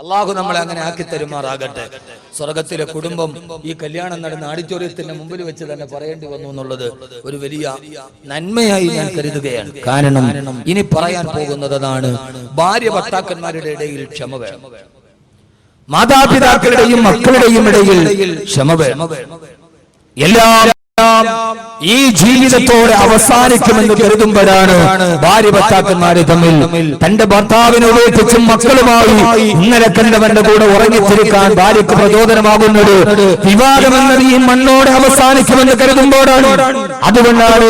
അള്ളാഹു നമ്മളെ അങ്ങനെ ആക്കി തരുമാറാകട്ടെ. സ്വർഗത്തിലെ കുടുംബം ഈ കല്യാണം നടന്ന ആഡിറ്റോറിയത്തിന്റെ മുമ്പിൽ വെച്ച് തന്നെ പറയേണ്ടി വന്നു എന്നുള്ളത് ഒരു വലിയ നന്മയായി ഞാൻ കരുതുകയാണ്. കാരണം ഇനി പറയാൻ പോകുന്നതാണ് അതാണ്. ഭാര്യ ഭർത്താക്കന്മാരുടെ ഇടയിൽ ക്ഷമ വേണം. മാതാപിതാക്കളുടെയും മക്കളുടെയും ഇടയിൽ ക്ഷമ വേണം. എല്ലാം ഈ ജീവിതത്തോടെ അവസാനിക്കുമെന്ന് കരുതുമ്പോഴാണ് ഭാര്യ ഭർത്താക്കന്മാര് തമ്മിൽ തന്റെ ഭർത്താവിനെ ഉപേക്ഷിച്ചും മക്കളുമായി ഇന്നലെ കണ്ടവന്റെ കൂടെ ഉറങ്ങിത്തിരിക്കാൻ ഭാര്യക്ക് പ്രചോദനമാകുന്നത് വിവാദമെന്നത് ഈ മണ്ണോടെ അവസാനിക്കുമെന്ന് കരുതുമ്പോഴാണ്. അതുകൊണ്ടാണ്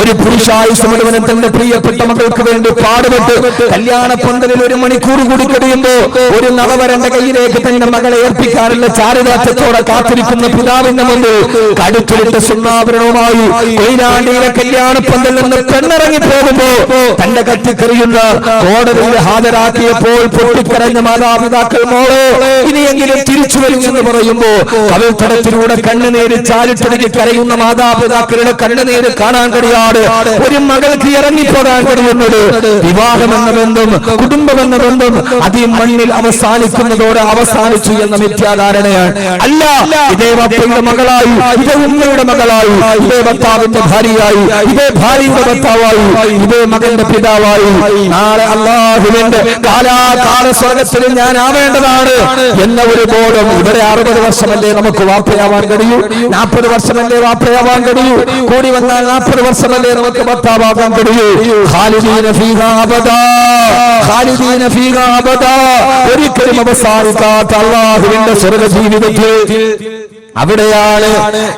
ഒരു പുരുഷായുസ് മുഴുവനും തന്റെ പ്രിയപ്പെട്ട മക്കൾക്ക് വേണ്ടി പാടുപെട്ട് കല്യാണ പന്തലിൽ ഒരു മണിക്കൂർ കൂടി കഴിയുമ്പോ ഒരു നവവരന്റെ കയ്യിലേക്ക് തന്റെ മകളെ ഏൽപ്പിക്കാനുള്ള ചാരിതാർത്ഥ്യത്തോടെ കാത്തിരിക്കുന്ന പിതാവിന്റെ മുമ്പിൽ കടുത്തിലിട്ട കൊയിലാണ്ടിയിലെ കല്യാണ പന്തൽ നിന്ന് പെണ്ണിറങ്ങി പോകുമ്പോ തന്റെ കത്തിക്കറിയുന്ന കോടതിയിൽ ഹാജരാക്കിയപ്പോൾ പൊട്ടിക്കരഞ്ഞ മാതാപിതാക്കൾ മോളെ ഇനിയെങ്കിലും തിരിച്ചു വരും എന്ന് പറയുമ്പോ കവിൾത്തടത്തിലൂടെ കണ്ണുനീര് ചാലിട്ടടിക്ക് കരയുന്ന മാതാപിതാക്കളുടെ കണ്ണുനീര് കാണാൻ കഴിയാതെ ഒരു മകൾക്ക് ഇറങ്ങിപ്പോകാൻ കഴിയുന്നത് വിവാഹമെന്ന ബന്ധം കുടുംബമെന്ന ബന്ധം അതീം മണ്ണിൽ അവസാനിക്കുന്നതോടെ അവസാനിച്ചു എന്ന മിഥ്യാധാരണയാണ്. അല്ല ഇതേ വപ്പയുടെ മകളായി ഇതേ ഉമ്മയുടെ മകളായി. ഇതേ ഭർത്താവിന്റെ ഭാര്യയായി. ഇതേ ഭാര്യയുടെ ഭർത്താവായി. ഇതേ മകന്റെ പിതാവായി. നാളെ അള്ളാഹുവിന്റെ കാലാകാല സ്വർഗത്തിൽ ഞാൻ ആവേണ്ടതാണ് എന്ന ഒരു ബോധം ഇവിടെ അറുപത് വർഷമല്ലേ നമുക്ക് വാപ്പയാവാൻ കഴിയൂ? നാൽപ്പത് വർഷമല്ലേ വാപ്പയാവാൻ കഴിയൂ? കൂടി വന്നാൽ നാൽപ്പത് വർഷമല്ലേ നമുക്ക് ഭർത്താവാകാൻ കഴിയൂ? ഒരിക്കലും അവസാനിക്കാത്ത അള്ളാഹുവിന്റെ സ്വർഗ ജീവിതത്തിൽ അവിടെയാണ്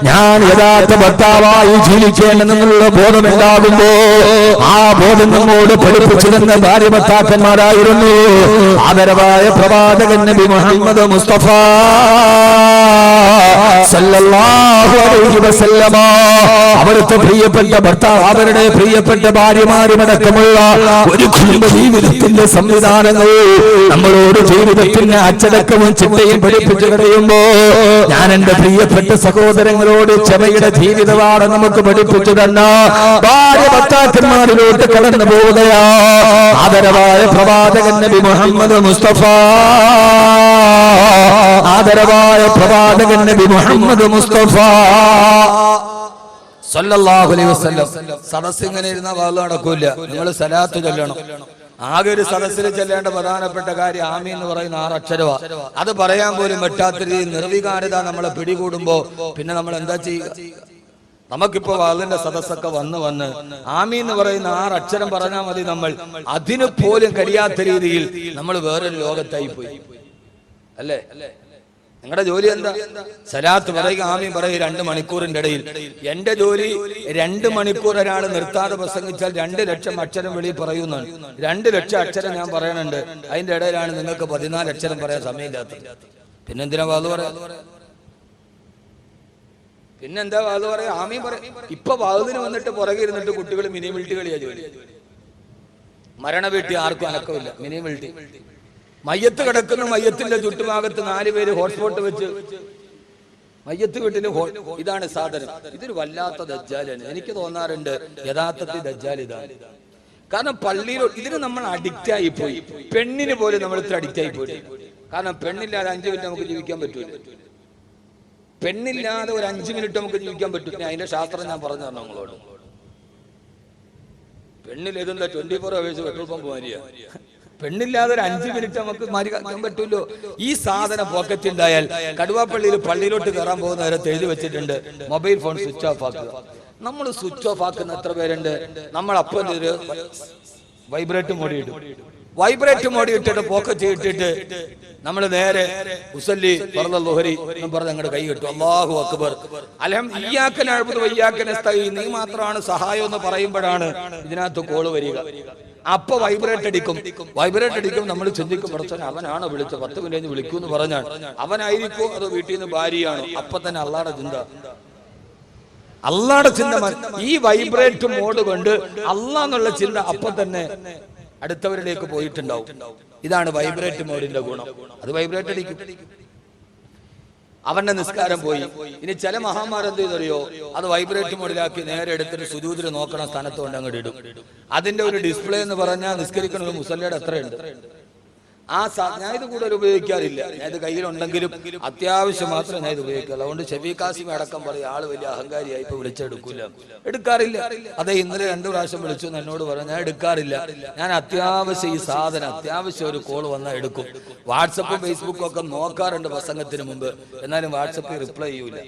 ഞാൻ യഥാർത്ഥ ഭർത്താവായി ജീവിക്കേണ്ടതെന്നുള്ള ബോധമുണ്ടാകുമ്പോ ആ ബോധം നമ്മോട് പഠിപ്പിച്ചു തന്ന ഭാര്യ ഭർത്താക്കന്മാരായിരുന്നു ആദരവായ പ്രവാചകൻ നബി മുഹമ്മദ് മുസ്തഫ അവിടുത്തെ പ്രിയപ്പെട്ട ഭർത്താവ് അവരുടെ പ്രിയപ്പെട്ട ഭാര്യമാരുമടക്കമുള്ള ഒരു കുടുംബ ജീവിതത്തിന്റെ സംവിധാനങ്ങൾ നമ്മളോട് ജീവിതത്തിന്റെ അച്ചടക്കവും ചിട്ടയും പഠിപ്പിച്ചു കഴിയുമ്പോ ഞാൻ എന്റെ പ്രിയപ്പെട്ട സഹോദരങ്ങളോട് ചെവയുടെ ജീവിതമാണ് നമുക്ക് പഠിപ്പിച്ചു തന്ന ഭാര്യ ഭർത്താക്കന്മാരിലോട്ട് കടന്നു പോവുകയാ. ആദരവായ പ്രവാചകൻ നബി മുഹമ്മദ് മുസ്തഫ. ആദരവായ പ്രവാചകൻ നബി മുഹമ്മദ് മുസ്തഫ. സല്ലല്ലാഹു അലൈഹി വസല്ലം. സദസ് ഇങ്ങനെ ഇരുന്ന വാൾ നടക്കൂല നിങ്ങൾ സലാത്ത് ചൊല്ലണം. ആകെ ഒരു സദസ്സിൽ ചെല്ലേണ്ട പ്രധാനപ്പെട്ട കാര്യം ആമി എന്ന് പറയുന്ന ആറ് അക്ഷരവ. അത് പറയാൻ പോലും പറ്റാത്ത രീതിയിൽ നിർവികാരത നമ്മളെ പിടികൂടുമ്പോ പിന്നെ നമ്മൾ എന്താ ചെയ്യുക? നമുക്കിപ്പോ അതിന്റെ സദസ്സൊക്കെ വന്ന് വന്ന് ആമി എന്ന് പറയുന്ന ആറ് അക്ഷരം പറഞ്ഞാൽ മതി നമ്മൾ. അതിനു പോലും കഴിയാത്ത രീതിയിൽ നമ്മൾ വേറൊരു ലോകത്തായി പോയി. അല്ലേ? നിങ്ങളുടെ ജോലി എന്താ? സലാത്ത് പറയുക ആമി പറയുക രണ്ട് മണിക്കൂറിന്റെ ഇടയിൽ. എന്റെ ജോലി രണ്ട് മണിക്കൂർ ഒരാൾ നിർത്താതെ പ്രസംഗിച്ചാൽ രണ്ട് ലക്ഷം അക്ഷരം വെളി പറയുന്നതാണ് രണ്ട് ലക്ഷം അക്ഷരം ഞാൻ പറയണുണ്ട്. അതിന്റെ ഇടയിലാണ് നിങ്ങൾക്ക് പതിനാല് അക്ഷരം പറയാൻ സമയമില്ലാത്തത്. പിന്നെന്തിനാ വാത് പറയാ പിന്നെന്താ വാത് പറയാ ആമി പറയാം ഇപ്പൊ വാതിന് വന്നിട്ട് പുറകെ ഇരുന്നിട്ട് കുട്ടികൾ മിനിമിൽട്ടി കളിയാ ജോലി. മരണ വീട്ടി ആർക്കും അനക്കമില്ല. മിനി മിൽട്ടി മയ്യത്ത് കിടക്കുന്ന മയ്യത്തിന്റെ ചുറ്റുഭാഗത്ത് നാല് പേര് ഹോട്ട്സ്പോട്ട് വെച്ച്. മയ്യത്ത് വീട്ടിന് ഇതാണ് സാധനം. ഇതൊരു വല്ലാത്ത ദജ്ജാലാണ്. എനിക്ക് തോന്നാറുണ്ട് യഥാർത്ഥത്തിൽ ദജ്ജാൽ ഇതാണ്. കാരണം പള്ളിയിൽ ഇതിന് നമ്മൾ അഡിക്റ്റ് ആയി പോയി. പെണ്ണിന് പോലും നമ്മൾ ഇത്ര അഡിക്റ്റ് ആയി പോയി കാരണം പെണ്ണില്ലാതെ അഞ്ചു മിനിറ്റ് നമുക്ക് ജീവിക്കാൻ പറ്റൂല. പെണ്ണില്ലാതെ ഒരു അഞ്ചു മിനിറ്റ് നമുക്ക് ജീവിക്കാൻ പറ്റില്ല അതിന്റെ ശാസ്ത്രം ഞാൻ പറഞ്ഞു തരണം നമ്മളോട് പെണ്ണിൽ ഇതെന്താ twenty four hours petrol pump Maria പെണ്ണില്ലാതെ ഒരു അഞ്ചു മിനിറ്റ് നമുക്ക് മാറി കാക്കാൻ പറ്റൂലോ? ഈ സാധനം പോക്കറ്റ് ഉണ്ടായാൽ കടുവാപ്പള്ളിയിൽ പള്ളിയിലോട്ട് കയറാൻ പോകുന്ന നേരത്തെ എഴുതി വെച്ചിട്ടുണ്ട്. മൊബൈൽ ഫോൺ സ്വിച്ച് ഓഫ് ആക്കുക. നമ്മൾ സ്വിച്ച് ഓഫ് ആക്കുന്ന എത്ര പേരുണ്ട്? നമ്മൾ അപ്പൊ ഒരു വൈബ്രേറ്റ് മോഡി ഇടും. വൈബ്രേറ്റ് മോഡി ഇട്ടിട്ട് പോക്കറ്റ് ഇട്ടിട്ട് നമ്മൾ നേരെ ഉസല്ലി പറഞ്ഞ ലോഹരി എന്നും പറഞ്ഞ് അങ്ങോട്ട് കൈ കിട്ടും. അള്ളാഹു അക്ബർ. അലഹം ഇയാക്കൻ അഴുപത് വയ്യാക്കൻ നീ മാത്രമാണ് സഹായം എന്ന് പറയുമ്പോഴാണ് ഇതിനകത്ത് കോൾ വരിക. അപ്പൊ വൈബ്രേറ്റ് അടിക്കും. വൈബ്രേറ്റ് അടിക്കും. നമ്മൾ ചിന്തിക്കും പ്രശ്നം അവനാണ് വിളിച്ചത്? പത്ത് മിനിറ്റ് വിളിക്കൂ എന്ന് പറഞ്ഞാൽ അവനായിരിക്കും അതോ വീട്ടിൽ നിന്ന് ഭാര്യയാണോ? അപ്പൊ തന്നെ അള്ളാടെ ചിന്ത. അള്ളാടെ ചിന്ത. ഈ വൈബ്രേറ്റ് മോഡ് കൊണ്ട് അള്ളാന്നുള്ള ചിന്ത അപ്പൊ തന്നെ അടുത്തവരിലേക്ക് പോയിട്ടുണ്ടാവും. ഇതാണ് വൈബ്രേറ്റ് മോഡിന്റെ ഗുണം. അത് വൈബ്രേറ്റ് അടിക്കും. അവന്റെ നിസ്കാരം പോയി. ഇനി ചില മഹാന്മാർ എന്ത് ചെയ്തറിയോ? അത് വൈബ്രേറ്റ് മോഡിലാക്കി നേരെ എടുത്തിട്ട് സുജൂതിൽ നോക്കണ സ്ഥാനത്ത് കൊണ്ട് അങ്ങോട്ട് ഇടും. അതിന്റെ ഒരു ഡിസ്പ്ലേ എന്ന് പറഞ്ഞാൽ നിസ്കരിക്കണ ഒരു മുസല്ലയുടെ എത്രയുണ്ട് ആ ഞാൻ ഇത് കൂടുതൽ ഉപയോഗിക്കാറില്ല. ഞാൻ ഇത് കയ്യിലുണ്ടെങ്കിലും അത്യാവശ്യം മാത്രമേ ഞാൻ ഇത് ഉപയോഗിക്കുള്ളൂ അതുകൊണ്ട് ഷെഫി കാസിം അടക്കം പറയും ആൾ വലിയ അഹങ്കാരിയായി ഇപ്പൊ വിളിച്ചെടുക്കില്ല എടുക്കാറില്ല. അതെ ഇന്നലെ രണ്ടു പ്രാവശ്യം വിളിച്ചു എന്ന് എന്നോട് പറഞ്ഞു. ഞാൻ എടുക്കാറില്ല. ഞാൻ അത്യാവശ്യം ഈ സാധനം അത്യാവശ്യം ഒരു കോൾ വന്നാൽ എടുക്കും. വാട്സപ്പും ഫേസ്ബുക്കും ഒക്കെ നോക്കാറുണ്ട് പ്രസംഗത്തിന് മുമ്പ്. എന്നാലും വാട്സപ്പിൽ റിപ്ലൈ ചെയ്യൂല.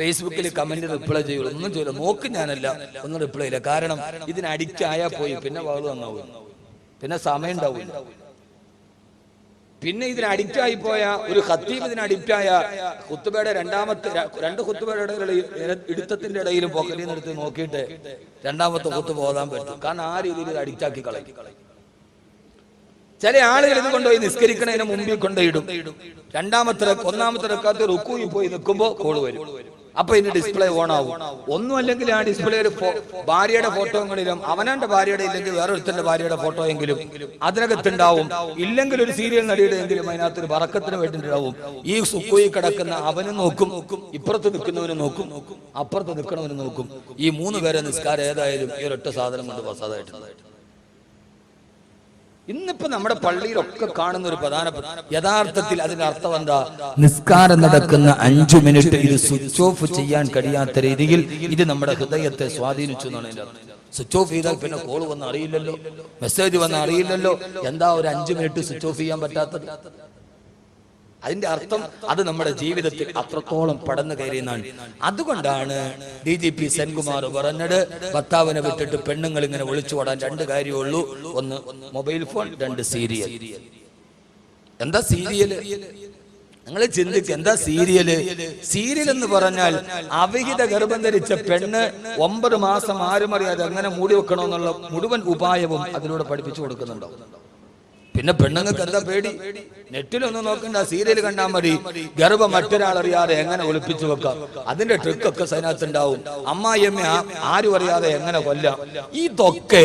ഫേസ്ബുക്കിൽ കമന്റ് റിപ്ലൈ ചെയ്യൂല. ഒന്നും ചെയ്യൂല. നോക്ക് ഞാനല്ല. ഒന്നും റിപ്ലൈ ഇല്ല കാരണം ഇതിന് അഡിക്റ്റ് ആയാൽ പോയി. പിന്നെ വാൾ വന്നാവും പിന്നെ സമയം ഉണ്ടാവില്ല പിന്നെ ഇതിന് അഡിക്റ്റ് ആയി പോയ ഒരു ഖത്തീബ് ഇതിന് ആയ കുത്തുബയുടെ രണ്ടാമത്തെ രണ്ട് കുത്തുബയുടെ ഇടുത്തത്തിന്റെ ഇടയിലും പോക്കറ്റിൽ നിന്ന് എടുത്ത് നോക്കിയിട്ട് രണ്ടാമത്തെ കുത്ത് പോകാൻ പറ്റും. കാരണം ആ രീതിയിൽ ഇത് അഡിക്റ്റ് ആക്കി കളയും. ചില ആളുകൾ ഇത് കൊണ്ടുപോയി നിസ്കരിക്കണതിന് മുമ്പിൽ കൊണ്ടുപോയിടും രണ്ടാമത്തെ ഒന്നാമത്തെ റക്കാത്ത് റുക്കൂയിൽ പോയി നിൽക്കുമ്പോൾ കോൾ വരും. അപ്പൊ ഇതിന്റെ ഡിസ്പ്ലേ ഓൺ ആവും. ഒന്നും അല്ലെങ്കിൽ ആ ഡിസ്പ്ലേയിൽ ഭാര്യയുടെ ഫോട്ടോകളിലും അവനാന്റെ ഭാര്യയുടെ ഇല്ലെങ്കിൽ വേറൊരുത്തന്റെ ഭാര്യയുടെ ഫോട്ടോ എങ്കിലും അതിനകത്തുണ്ടാവും. ഇല്ലെങ്കിൽ ഒരു സീരിയൽ നടിയുടെ എങ്കിലും അതിനകത്ത് ഒരു വറക്കത്തിന് വേണ്ടിയിട്ടുണ്ടാവും. ഈ സുക്കുയി കിടക്കുന്ന അവനും നോക്കും ഇപ്പുറത്ത് നിൽക്കുന്നവനും നോക്കും അപ്പുറത്ത് നിൽക്കണവനും നോക്കും. ഈ മൂന്ന് പേരെ നിസ്കാരം ഏതായാലും ഈ ഒരൊറ്റ സാധനം കൊണ്ട് പ്രസാദമായിട്ടുണ്ട്. ഇന്നിപ്പോ നമ്മുടെ പള്ളിയിലൊക്കെ കാണുന്ന ഒരു പ്രധാന യഥാർത്ഥത്തിൽ അതിന്റെ അർത്ഥം എന്താ? നിസ്കാരം നടക്കുന്ന അഞ്ചു മിനിറ്റ് ഇത് സ്വിച്ച് ഓഫ് ചെയ്യാൻ കഴിയാത്ത രീതിയിൽ ഇത് നമ്മുടെ ഹൃദയത്തെ സ്വാധീനിച്ചു എന്നാണ് സ്വിച്ച് ഓഫ് ചെയ്താൽ പിന്നെ കോൾ വന്ന് അറിയില്ലല്ലോ. മെസ്സേജ് വന്ന് അറിയില്ലല്ലോ. എന്താ ഒരു അഞ്ചു മിനിറ്റ് സ്വിച്ച് ഓഫ് ചെയ്യാൻ പറ്റാത്തത്? അതിന്റെ അർത്ഥം അത് നമ്മുടെ ജീവിതത്തിൽ അത്രത്തോളം പടന്നു കയറിയെന്നാണ്. അതുകൊണ്ടാണ് ഡി ജി പി സെൻകുമാർ പറഞ്ഞത് ഭർത്താവിനെ വിട്ടിട്ട് പെണ്ണുങ്ങൾ ഇങ്ങനെ വിളിച്ചു ഓടാൻ രണ്ട് കാര്യമുള്ളൂ ഒന്ന് മൊബൈൽ ഫോൺ രണ്ട് സീരിയൽ. എന്താ സീരിയൽ നിങ്ങൾ ചിന്തിക്കുക എന്താ സീരിയൽ? സീരിയൽ എന്ന് പറഞ്ഞാൽ അവിഹിത ഗർഭം ധരിച്ച പെണ്ണ് ഒമ്പത് മാസം ആരും അറിയാതെ എങ്ങനെ മൂടി വെക്കണമെന്നുള്ള മുഴുവൻ ഉപായവും അതിലൂടെ പഠിപ്പിച്ചു കൊടുക്കുന്നുണ്ടോ? പിന്നെ പെണ്ണുങ്ങൾക്ക് എന്താ പേടി? നെറ്റിലൊന്നും നോക്കണ്ട സീരിയൽ കണ്ടാൽ മതി. ഗർഭം മറ്റൊരാളറിയാതെ എങ്ങനെ ഒളിപ്പിച്ചു വെക്കാം? അതിന്റെ ട്രിക്കൊക്കെ അതിനകത്ത് ഉണ്ടാവും അമ്മായിയമ്മ ആരും അറിയാതെ എങ്ങനെ കൊല്ലാം? ഇതൊക്കെ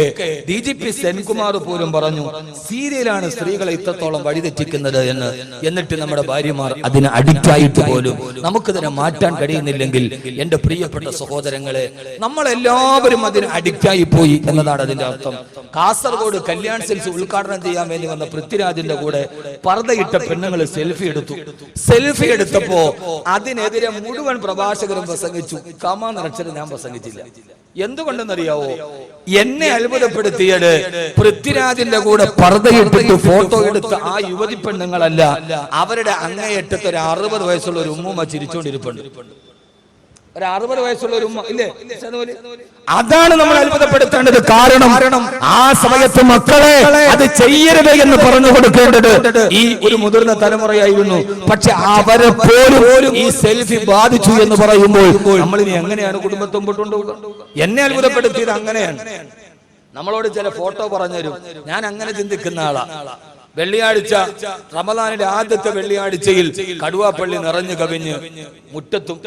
ഡി ജി പി സെൻകുമാർ പോലും പറഞ്ഞു സീരിയലാണ് സ്ത്രീകളെ ഇത്രത്തോളം വഴിതെറ്റിക്കുന്നത് എന്ന്. എന്നിട്ട് നമ്മുടെ ഭാര്യമാർ അതിന് അഡിക്റ്റ് ആയിട്ട് പോലും നമുക്കിതിനെ മാറ്റാൻ കഴിയുന്നില്ലെങ്കിൽ എന്റെ പ്രിയപ്പെട്ട സഹോദരങ്ങളെ നമ്മളെല്ലാവരും അതിന് അഡിക്റ്റ് ആയി പോയി എന്നതാണ് അതിന്റെ അർത്ഥം. കാസർഗോഡ് കല്യാൺ സെൽസ് ഉദ്ഘാടനം ചെയ്യാൻ വേണ്ടി വന്ന പൃഥ്വിരാജിന്റെ കൂടെ പർദ്ദയിട്ട പെണ്ണുങ്ങൾ സെൽഫി എടുത്തു. സെൽഫി എടുത്തപ്പോ അതിനെതിരെ മുഴുവൻ പ്രഭാഷകരും പ്രസംഗിച്ചു. കമാ നിറച്ചത് ഞാൻ പ്രസംഗിച്ചില്ല. എന്തുകൊണ്ടെന്നറിയാവോ? എന്നെ അത്ഭുതപ്പെടുത്തിയത് പൃഥ്വിരാജിന്റെ കൂടെ പർദ്ദയിട്ടിട്ട് ഫോട്ടോ എടുത്ത ആ യുവതി പെണ്ണുങ്ങളല്ല അവരുടെ അങ്ങേയറ്റത്ത് ഒരു അറുപത് വയസ്സുള്ള ഒരു ഉമ്മൂമ്മ ചിരിച്ചോണ്ടിരിപ്പുണ്ട്. ഒരു അറുപത് വയസ്സുള്ള ഒരു ഉമ്മ. ഇല്ലേ? അതാണ് നമ്മൾ അത്ഭുതപ്പെടുത്തേണ്ടത്. കാരണം ആ സമയത്ത് മക്കളെ അത് ചെയ്യരുത് എന്ന് പറഞ്ഞു കൊടുക്കേണ്ടത്. ഈ ഒരു മുതിർന്ന തലമുറയായിരുന്നു. പക്ഷെ അവരെ പോലും ഈ സെൽഫി ബാധിച്ചു എന്ന് പറയുമ്പോൾ നമ്മൾ ഇനി എങ്ങനെയാണ് കുടുംബത്തെ മുമ്പോട്ട് എന്നെ അത്ഭുതപ്പെടുത്തിയത് അങ്ങനെയാണ്. നമ്മളോട് ചില ഫോട്ടോ പറഞ്ഞുതരും. ഞാൻ അങ്ങനെ ചിന്തിക്കുന്ന ആളാ. വെള്ളിയാഴ്ച റമദാനിന്റെ ആദ്യത്തെ വെള്ളിയാഴ്ചയിൽ കടുവാപ്പള്ളി നിറഞ്ഞു കവിഞ്ഞ് മുറ്റത്തും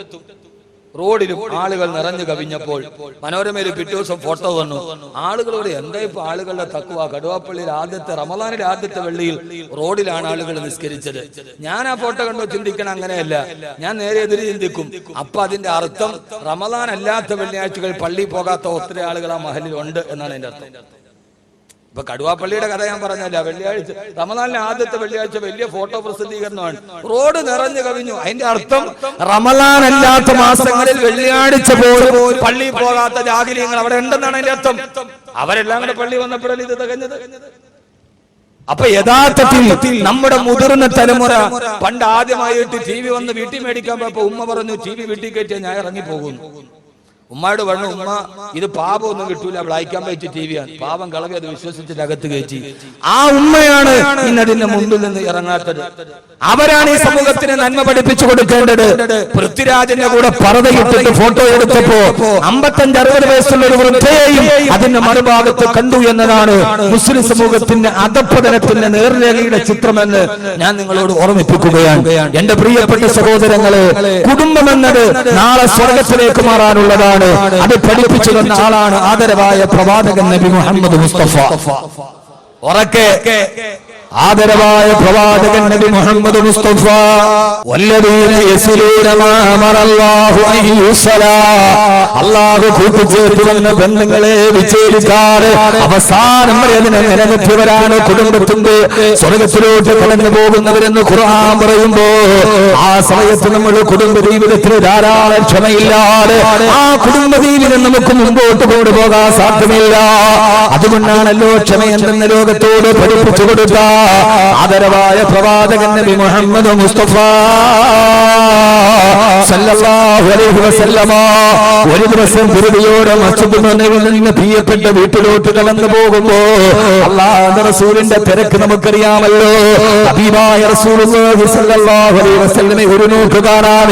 റോഡിലും ആളുകൾ നിറഞ്ഞു കവിഞ്ഞപ്പോൾ മനോരമയിൽ പിറ്റേ ദിവസം ഫോട്ടോ വന്നു. ആളുകളോട് എന്താ ഇപ്പൊ ആളുകളുടെ തക്കുവ? കടുവാപ്പള്ളിയിൽ ആദ്യത്തെ റമദാനിലെ ആദ്യത്തെ വെള്ളിയിൽ റോഡിലാണ് ആളുകൾ നിസ്കരിച്ചത്. ഞാൻ ആ ഫോട്ടോ കണ്ടു ചിന്തിക്കണം അങ്ങനെയല്ല. ഞാൻ നേരെ എതിര് ചിന്തിക്കും. അപ്പൊ അതിന്റെ അർത്ഥം റമദാൻ അല്ലാത്ത വെള്ളിയാഴ്ചകൾ പള്ളി പോകാത്ത ഒത്തിരി ആളുകൾ ആ മഹലിൽ ഉണ്ട് എന്നാണ് എന്റെ അർത്ഥം. ഇപ്പൊ കടുവാപ്പള്ളിയുടെ കഥ ഞാൻ പറഞ്ഞല്ല വെള്ളിയാഴ്ച റമദാനിലെ ആദ്യത്തെ വെള്ളിയാഴ്ച വലിയ ഫോട്ടോ പ്രസിദ്ധീകരണമാണ്. റോഡ് നിറഞ്ഞു കവിഞ്ഞു. അതിന്റെ അർത്ഥം റമദാൻ അല്ലാത്ത മാസങ്ങളിൽ വെള്ളിയാഴ്ച പോലും പള്ളി പോകാത്ത ജാഗിര്യങ്ങൾ അവിടെ ഉണ്ടെന്നാണ് അതിന്റെ അർത്ഥം. അവരെല്ലാം കൂടെ പള്ളി വന്നപ്പോഴല്ലേ ഇത് തികഞ്ഞത്? അപ്പൊ യഥാർത്ഥത്തിൽ നമ്മുടെ മുതിർന്ന തലമുറ പണ്ട് ആദ്യമായിട്ട് ടി വി വന്ന് വീട്ടിൽ മേടിക്കാൻ പോയപ്പോ ഉമ്മ പറഞ്ഞു ടി വി വീട്ടിൽ കയറ്റിയാൽ ഞാൻ ഇറങ്ങി പോകുന്നു ഉമ്മയോട് പറഞ്ഞു ഉമ്മ ഇത് പാപം ഒന്നും കിട്ടൂല ബ്ലാക്കാൻ പറ്റി ടി വിയാണ് പാപം കളവി അത് വിശ്വസിച്ചിട്ട് അകത്ത് കയറ്റി. ആ ഉമ്മയാണ് ഇന്നതിന്റെ മുമ്പിൽ നിന്ന് ഇറങ്ങാത്തത്. അവരാണ് ഈ സമൂഹത്തിന് നന്മ പഠിപ്പിച്ചു കൊടുക്കേണ്ടത്. പൃഥ്വിരാജിന്റെ കൂടെ പറതയിട്ടിട്ട് ഫോട്ടോ എടുത്തപ്പോ അമ്പത്തഞ്ച് അറുപത് വയസ്സുള്ള ഒരു വൃദ്ധയെയും അതിന്റെ മറുഭാഗത്ത് കണ്ടു എന്നതാണ് മുസ്ലിം സമൂഹത്തിന്റെ അധപ്പതനത്തിന്റെ നേർരേഖയുടെ ചിത്രമെന്ന് ഞാൻ നിങ്ങളോട് ഓർമ്മിപ്പിക്കുകയാണ്. എന്റെ പ്രിയപ്പെട്ട സഹോദരങ്ങളെ കുടുംബമെന്നത് നാളെ സ്വർഗത്തിലേക്ക് മാറാനുള്ളതാണ്. അത് പഠിപ്പിച്ചു തന്ന ആളാണ്. ആദരവായ പ്രവാചകൻ നബി മുഹമ്മദ് മുസ്തഫ. ഉറക്കെ. ആദരവായ പ്രവാചകൻ നബി മുഹമ്മദ് മുസ്തഫ യുസ്സലാ അല്ലാഹു കൂട്ടിച്ചേർത്തുവന്ന ബന്ധങ്ങളെ വിച്ഛേദിക്കാതെ അവസാനം വരെ അതിനെ നിലനിർത്തിയവരാണ് കുടുംബത്തിന്റെ സ്വർഗത്തിലോട്ട് കടന്നു പോകുന്നവരെന്ന് ഖുർആൻ പറയുമ്പോ ആ സമയത്ത് നമ്മൾ കുടുംബ ജീവിതത്തിൽ ധാരാളം ക്ഷമയില്ലാതെ ആ കുടുംബ ജീവിതം നമുക്ക് മുമ്പോട്ട് കൊണ്ടുപോകാൻ സാധ്യമല്ല. അതുകൊണ്ടാണല്ലോ ക്ഷമ എന്തെന്ന ലോകത്തോട് പഠിപ്പിച്ചു കൊടുത്ത ആദരവായ പ്രവാചകൻ നബി മുഹമ്മദ് മുസ്തഫ ഒരു ദിവസം ധൃതിയോടെ മസ്ജിദ് നബിയിൽ നിന്ന് പ്രിയപ്പെട്ട വീട്ടിലോട്ട് കടന്നു പോകുമ്പോ അള്ളാഹുവിന്റെ റസൂലിന്റെ തിരക്ക് നമുക്കറിയാമല്ലോ. ഒരു നോക്ക് കാണാൻ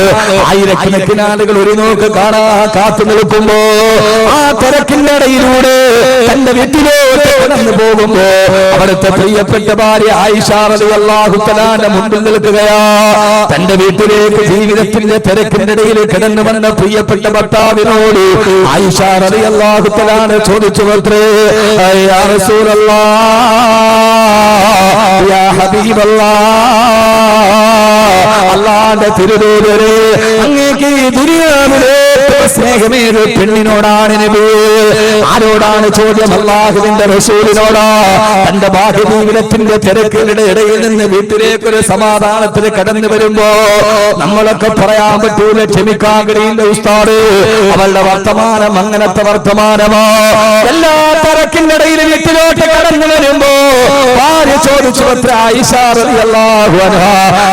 ആയിരക്കണക്കിന് ആളുകൾ ഒരു നോക്ക് കാണാ കാത്തു നിൽക്കുമ്പോ ആ തിരക്കിന്റെ ഇടയിലൂടെ തന്റെ വീട്ടിലോട്ട് കടന്നു പോകുമ്പോ അവിടുത്തെ പ്രിയപ്പെട്ട ഭാര്യ ആയിഷ റളിയല്ലാഹു തആലാന്റെ മുമ്പിൽ നിൽക്കുകയാ. തന്റെ വീട്ടിലേക്ക് ജീവിതത്തിന്റെ തിരക്കിന്റെ ഇടയിൽ കിടന്നു വന്ന പ്രിയപ്പെട്ട ഭർത്താവിനോട് ആയിഷ റളിയല്ലാഹു തആല ചോദിച്ചു യാ ഹബീബല്ലാഹ് അള്ളാന്റെ തിരുതൂതരെ അങ്ങേക്ക് ഈ ദുനിയാവിലെ സ്നേഹമേത് പെണ്ണിനോടാണ് ആരോടാണ് ചോദ്യം? അള്ളാഹുവിന്റെ റസൂലിനോടാ. തന്റെ ബാഹ്യ ജീവിതത്തിന്റെ തിരക്കുകളുടെ ഇടയിൽ നിന്ന് വീട്ടിലേക്ക് ഒരു സമാധാനത്തിൽ കടന്നു വരുമ്പോ നമ്മളൊക്കെ പറയാൻ പറ്റൂല ക്ഷമിക്കാൻ കഴിയില്ല ഉസ്താദ്. അവളുടെ വർത്തമാനം അങ്ങനത്തെ വർത്തമാനമാ. എല്ലാ തിരക്കിന്റെ ഇടയിൽ വീട്ടിലോട്ട് കടന്നു വരുമ്പോ ഭാര്യ ചോദിച്ചു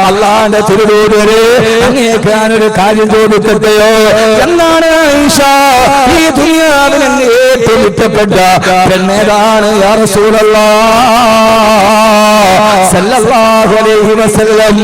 അള്ളാന്റെ തിരുവൂരര് അങ്ങേക്ക് ഞാനൊരു കാര്യം ചോദിക്കട്ടെയോ? എന്നാണ് ഈ ദുനിയാവിൽ ഏറ്റവും ഇഷ്ടപ്പെട്ട പെണ്ണേതാണ് യാ റസൂലല്ലാഹ് സല്ലല്ലാഹു അലൈഹി വസല്ലം.